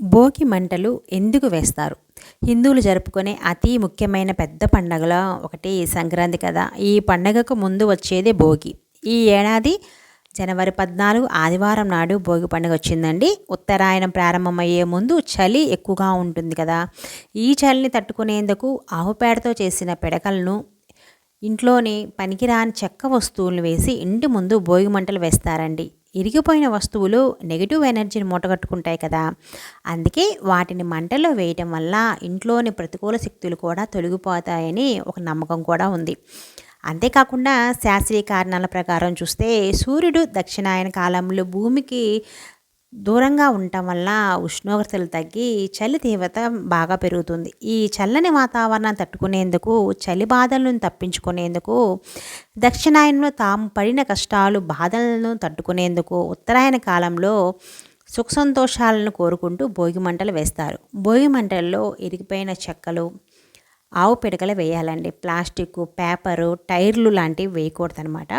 భోగి మంటలు ఎందుకు వేస్తారు? హిందువులు జరుపుకునే అతి ముఖ్యమైన పెద్ద పండగలో ఒకటి సంక్రాంతి కదా. ఈ పండగకు ముందు వచ్చేదే భోగి. ఈ ఏడాది జనవరి పద్నాలుగు ఆదివారం నాడు భోగి పండుగ వచ్చిందండి. ఉత్తరాయణం ప్రారంభమయ్యే ముందు చలి ఎక్కువగా ఉంటుంది కదా. ఈ చలిని తట్టుకునేందుకు ఆవుపేడతో చేసిన పిడకలను ఇంట్లోని పనికిరాని చెక్క వస్తువులను వేసి ఇంటి ముందు భోగి మంటలు వేస్తారండి. ఇరిగిపోయిన వస్తువులు నెగిటివ్ ఎనర్జీని మూటగట్టుకుంటాయి కదా. అందుకే వాటిని మంటలో వేయటం వల్ల ఇంట్లోని ప్రతికూల శక్తులు కూడా తొలగిపోతాయని ఒక నమ్మకం కూడా ఉంది. అంతేకాకుండా శాస్త్రీయ కారణాల ప్రకారం చూస్తే సూర్యుడు దక్షిణాయన కాలంలో భూమికి దూరంగా ఉండటం వల్ల ఉష్ణోగ్రతలు తగ్గి చలి తీవ్రత బాగా పెరుగుతుంది. ఈ చల్లని వాతావరణం తట్టుకునేందుకు చలి బాధలను తప్పించుకునేందుకు దక్షిణాయనంలో తాము పడిన కష్టాలు బాధలను తట్టుకునేందుకు ఉత్తరాయణ కాలంలో సుఖ సంతోషాలను కోరుకుంటూ భోగి మంటలు వేస్తారు. భోగి మంటల్లో ఇరిగిపోయిన చెక్కలు ఆవు పిడకలు వేయాలండి. ప్లాస్టిక్ పేపరు టైర్లు లాంటివి వేయకూడదు అనమాట